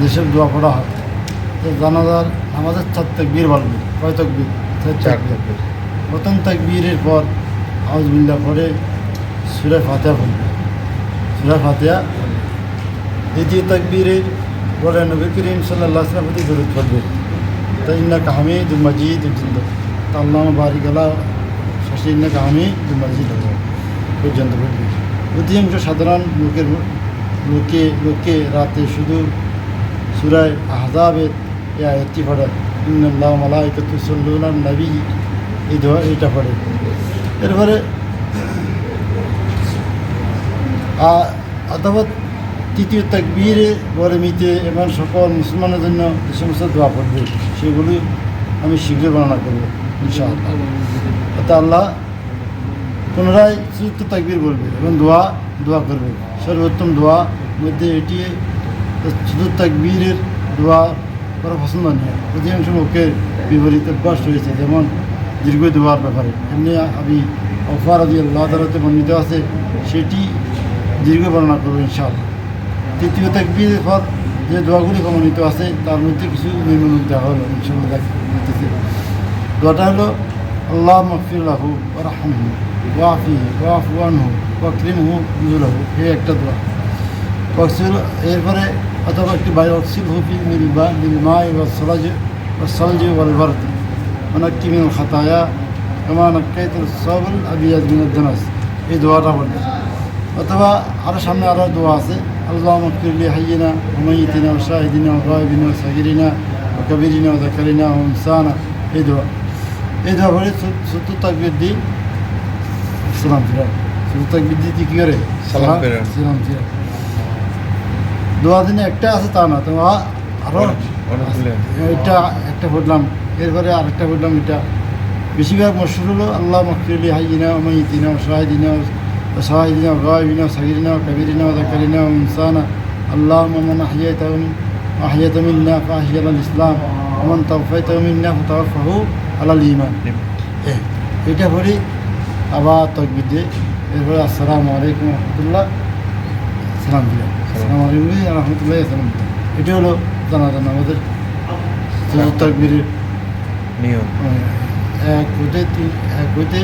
যেসব দোয়া পড়া হয়। তো জানাজার আমাদের চার তাকবীর বলবে কয় তাকবীর? চার চার তাকবীর। প্রথম তাকবীরের পর আউজবিল্লা পরে সুরে ফাতেহা পড়বে। সুরে ফাতেহা দ্বিতীয় তাকবীরের পরে নবী করিম সাল্লাহ আসলাম প্রতি দরুদ পড়বে। তো ইন্নাকা হামিদ মজিদ। জিন্দ তা আল্লাহ বারিক আলা শেষে ইন্নাকা হামিদ মজিদ পর্যন্ত পড়বে। অধিকাংশ সাধারণ লোকের লোকে লোকে রাতে শুধু সুরায় আহজাবের এই আয়াতটি পড়ে ইন্নাল্লাহ মালাইকাতু সাল্লুনা নবী এই দোয়া এইটা পড়ে এরপরে অথবা তৃতীয় তাকবীরে বলে মিতে এবং সকল মুসলমানের জন্য যে সমস্ত দোয়া পড়বে সেগুলি আমি শীঘ্র বর্ণনা করব ইনশাআল্লাহ আল্লাহ পুনরায় চতুর্থ তাকবীর বলবে এবং দোয়া দোয়া করবে সর্বোত্তম দোয়া মধ্যে এটি চতুর্থ তাকবীরের দোয়া করা পছন্দ নেই অধিকাংশ লোকের বিপরীত অভ্যাস রয়েছে, যেমন দীর্ঘ দোয়ার ব্যাপারে। এমনি আমি অফার আদি আল্লাহ তালাতে বর্ণিত আছে, সেটি দীর্ঘ বর্ণনা করব ইনশাআল্লাহ। তৃতীয় তাকবীরের পর যে দোয়াগুলি প্রমাণিত আছে, তার মধ্যে কিছু নিম্ন দেওয়া হলো ইনশাআল্লাহ দেখতেছি দোয়াটা হলো, আল্লাহ মকফিরাহু রাহমহু ওয়াফু আনহু ওয়াকরিমহু নুজুলাহু। এই একটা দোয়া। ওয়াকসিল এরপরে অথবা একটি বাই ওয়াকসিল হুফি মিল বা মিল মাই ওয়া সলাজ ওয়া সলজি ওয়াল বারদ মিল খাতায়া কমা নাক্কাইত সবল আবিয়াজ মিন দানাস এই দোয়াটা বলে। অথবা আরও সামনে আরও দোয়া আছে। আল্লাহ মকফিরলি হাইয়িনা ওমাইতিনা ও শাহিদিনা গায়বিনা সাগিরিনা ও কবিরিনা জাকারিনা ইনসানা এই দোয়া। এই দোয়া পড়ে সত্তর তাকবির দিই সালাম ফিরা সত্তর তাকবির দিয়ে কী করে? সালাম সালাম ফিরা দোয়া দিনে একটা আছে তা না তো আরও এটা একটা পড়লাম এরপরে আরেকটা পড়লাম এটা বেশিরভাগ মশুর হলো আল্লাহ মকফিরলি হাইজিনা মাইতিনা শাহিদিনা শাহিদিনা গায়বিনা সাগিরিনা কবিরিনা জাকারিনা ইনসানা আল্লাহ মমন আহিয়াত আহিয়াত মিন্না ফাহিয়াল ইসলাম মমন তফাইত মিন্না ফতাফাহু আলাল ইমান এটা পড়ি আবার তকবির দিয়ে। এরপরে আসসালামু আলাইকুম রহমতুল্লাহ। সালাম দিলেন সালাম আলাইকুম রহমতুল্লাহ সালাম এটা হলো জানা জানা আমাদের তকবিরের নিয়ম। এক হইতে তিন এক হইতে